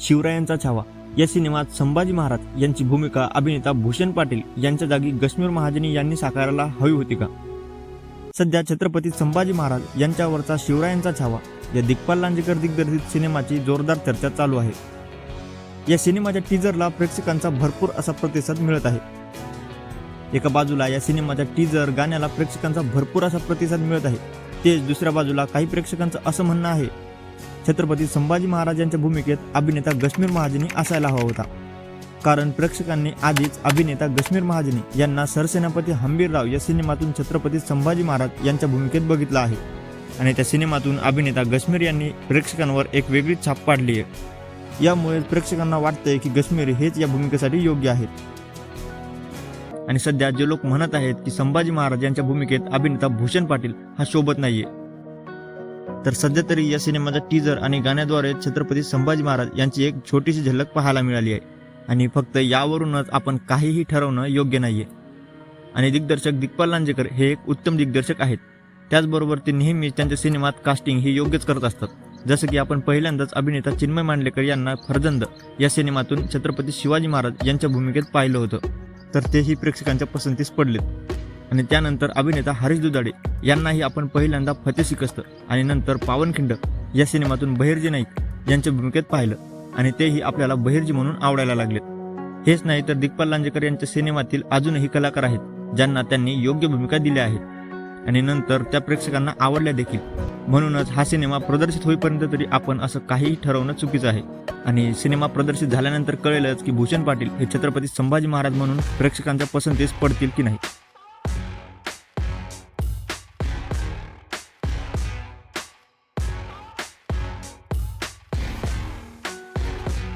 शिवरायांचा छावा. या सिनेमात संभाजी महाराज यांची भूमिका अभिनेता भूषण पाटील यांच्या जागी कश्मीर महाजनी यांनी साकारायला हवी होती का? सध्या छत्रपती संभाजी महाराज यांच्यावरचा शिवरायांचा छावा या दिग्पाल लांजेकर दिग्दर्शित सिनेमाची जोरदार चर्चा चालू आहे. या सिनेमाच्या टीजरला प्रेक्षकांचा भरपूर असा प्रतिसाद मिळत आहे. एका बाजूला या सिनेमाच्या टीजर गाण्याला प्रेक्षकांचा भरपूर असा प्रतिसाद मिळत आहे. तेच दुसऱ्या बाजूला काही प्रेक्षकांचं असं म्हणणं आहे छत्रपती संभाजी महाराजांच्या भूमिकेत अभिनेता गश्मीर महाजनी असायला हवा होता. कारण प्रेक्षकांनी आधीच अभिनेता गश्मीर महाजनी यांना सरसेनापती हंबीरराव या सिनेमातून छत्रपती संभाजी महाराज यांच्या भूमिकेत बघितलं आहे. आणि त्या सिनेमातून अभिनेता गश्मीर यांनी प्रेक्षकांवर एक वेगळीच छाप पाडली आहे. यामुळे प्रेक्षकांना वाटतंय की गश्मीर हेच या भूमिकेसाठी योग्य आहेत. आणि सध्या जे लोक म्हणत आहेत की संभाजी महाराज यांच्या भूमिकेत अभिनेता भूषण पाटील हा शोभत नाहीये तर सध्या तरी या सिनेमाचा टीजर आणि गाण्याद्वारे छत्रपती संभाजी महाराज यांची एक छोटीशी झलक पाहायला मिळाली आहे. आणि फक्त यावरूनच आपण काहीही ठरवणं योग्य नाहीये. आणि दिग्दर्शक दिग्पाल लांजेकर हे एक उत्तम दिग्दर्शक आहेत. त्याचबरोबर ते नेहमीच त्यांच्या सिनेमात कास्टिंग ही योग्यच करत असतात. जसं की आपण पहिल्यांदाच अभिनेता चिन्मय मांडलेकर यांना फरजंद या सिनेमातून छत्रपती शिवाजी महाराज यांच्या भूमिकेत पाहिलं होतं. तर तेही प्रेक्षकांच्या पसंतीस पडलेत. आणि त्यानंतर अभिनेता हरीश दुधाडे यांनाही आपण पहिल्यांदा फते शिकस्त आणि नंतर पावनखिंड या सिनेमातून बहिर्जी नाईक यांच्या भूमिकेत पाहिलं आणि तेही आपल्याला बहिर्जी म्हणून आवडायला लागलेत. हेच नाही तर दिग्पाल लांजेकर यांच्या सिनेमातील अजूनही कलाकार आहेत ज्यांना त्यांनी योग्य भूमिका दिल्या आहेत. आणि नंतर त्या प्रेक्षकांना आवडल्या देखील. म्हणूनच हा सिनेमा प्रदर्शित होईपर्यंत तरी आपण असं काहीही ठरवणं चुकीचं आहे. आणि सिनेमा प्रदर्शित झाल्यानंतर कळेलच की भूषण पाटील हे छत्रपती संभाजी महाराज म्हणून प्रेक्षकांच्या पसंतीस पडतील की नाही.